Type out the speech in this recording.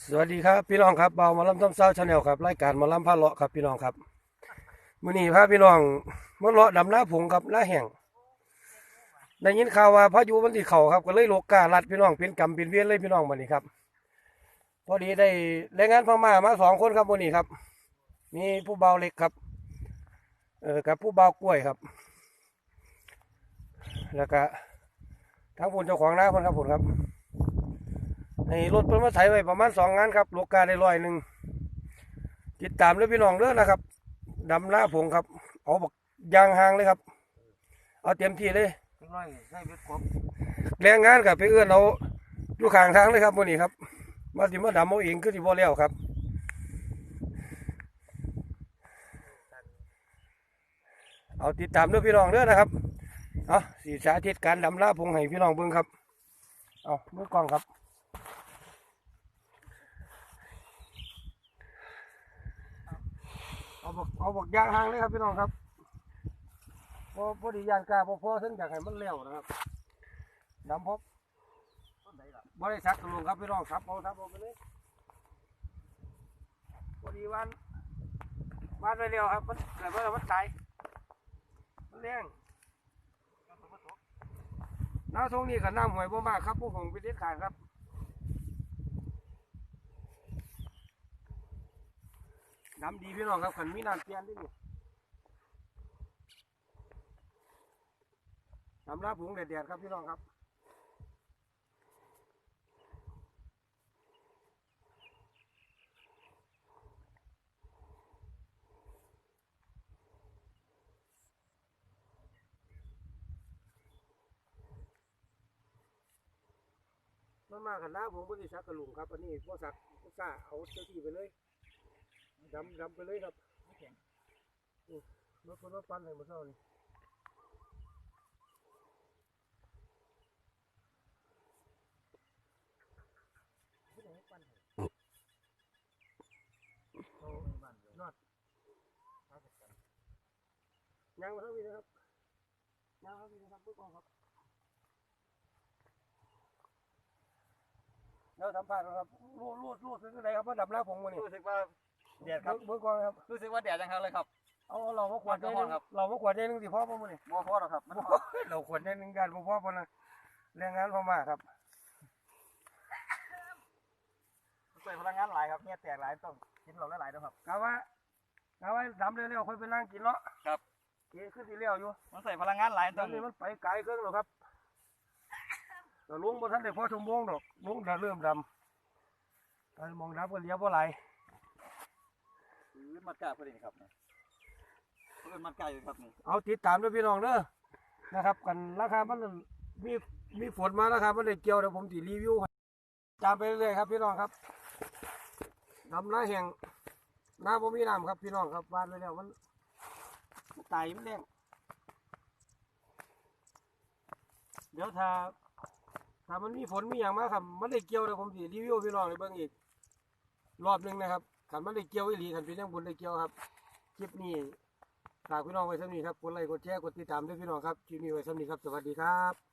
สวัสดีครับพี่น้องครับเบามาล่ำต้มเศร้าชาแนลครับรายการมาล่ำผ้าเลาะครับพี่น้องครับมื้อนี้พาพี่น้องมาเลาะดำหน้าผงครับหน้าแห้งได้ยินข่าวว่าพายุมันสิเขาครับก็เลยโลกาลัดพี่น้องเป็นกรรมเป็นเวียนเลยพี่น้องมื้อนี้ครับ พอดีได้แรงงานพม่ามาสองคนครับมื้อนี้ครับ มีผู้เบาเล็กครับ เออกับผู้เบากล้วยครับ แล้วก็ทั้งผลเจ้าของหน้าคนครับผมครับ ให้รถเพิ่นมาไถไว้ประมาณสองงานครับโลกาได้ร้อยหนึ่งติดตามด้วยพี่น้องเด้อนะครับดำหน้าผงครับเอาบักยางหางเลยครับ เอาเต็มที่เลยน้อยใส่เบ็ดกบแรงงานกับไปเอื้อนเอาอยู่ข้างทางเลยครับวันนี้ครับมาสิมาดำเอาเองคือสิบ่แล้วครับเอาติดตามด้วยพี่น้องเด้อนะครับเอาสีสาธิตการดำหน้าผงให้พี่น้องเบิ่งครับ เอาเมือกล้องครับ เอา บอกเอาบอกยางหางเลยครับพี่น้องครับพอพอดียางกาพอพอถึงอยากให้มันเร็วนะครับดำพบบ่ได้ซักกลุงครับพี่น้องครับเอาครับเอาไปเลยพอดีวันวันไปเร็วครับมันเกิดว่ามันตายมันแรงน้ำทงนี้กับน้ำหวยบ่มากครับพวกผมไปเด็ดขาดครับ น้ำดีพี่น้องครับขันมีน้ำเตียนด้วยนี่น้ำลาผงแดดๆครับพี่น้องครับมันมาขันหน้าผมบริษัทกระลุงครับ อันนี้บริษัทบริษัทเอาเจ้าที่ไปเลย ดำดำไปเลยครับอืมรถคนรถปั้นให้มาเท่านี้เอายอดยางมาเท่านี้นะครับยางมาเท่านี้นะครับเพื่อกองครับแล้วทำผ่านนะครับรูดรูดรูดเป็นอะไรครับมาดับหน้าผมวันนี้รู้สึกว่า แดดครับเบื้องกองครับ รู้สึกว่าแดดจังครับเลยครับ เอาเรามาขวดได้มันก็ร้อนครับเรามาขวดได้หนึงสิพ่อพ่อมาเนี่ยบ่พอหรอกครับมันเราขวดได้หนึ่งกันพ่อพ่อพอนะแรงงานพม่าครับใส่พลังงานหลายครับเนี่ยแตกหลายต้องกินเราหลายๆด้วยครับกะว่ากะว่าดำเร็วๆค่อยไปนั่งกินเนาะครับเกี่ขึ้นที่เลี้ยวอยู่ มันใส่พลังงานหลายตต้ออนงนี้มันไปไกลเกินหรอกครับแต่ลุงบ่ทันได้พอชั่วโมงดอกลุงจะเริ่มดำตอนมองดำก็เลี้ยวบ่ไหลาย พื้นมัดกาพอดีครับพื้นมัดกาอยู่ครับนี่เอาติดตามด้วยพี่น้องเด้อนะครับ กันราคามันมีมีฝนมาราคามันได้เกี่ยวเดี๋ยวผมสิรีวิวให้ตามไปเรื่อยๆครับ พี่น้องครับดำน้าแห่งน้าบ่มีน้ำครับ พี่น้องครับบ้านเลยแล้วมันมันตายมันแรงเดี๋ยวถ้าถ้ามันมีฝนมีอย่างมาครับ มันได้เกี่ยวเดี๋ยวผมสิรีวิวพี่น้องให้เบิ่งอีกรอบหนึงนะครับ ขันมันได้เกี่ยวอีหลีขันเป็นเรื่องบุญได้เกี่ยวครับคลิปนี้ฝากพี่น้องไว้สำนี้ครับกดไลค์กดแชร์กดติดตามด้วยพี่น้องครับคลิปนี้ไว้สำนี้ครับสวัสดีครับ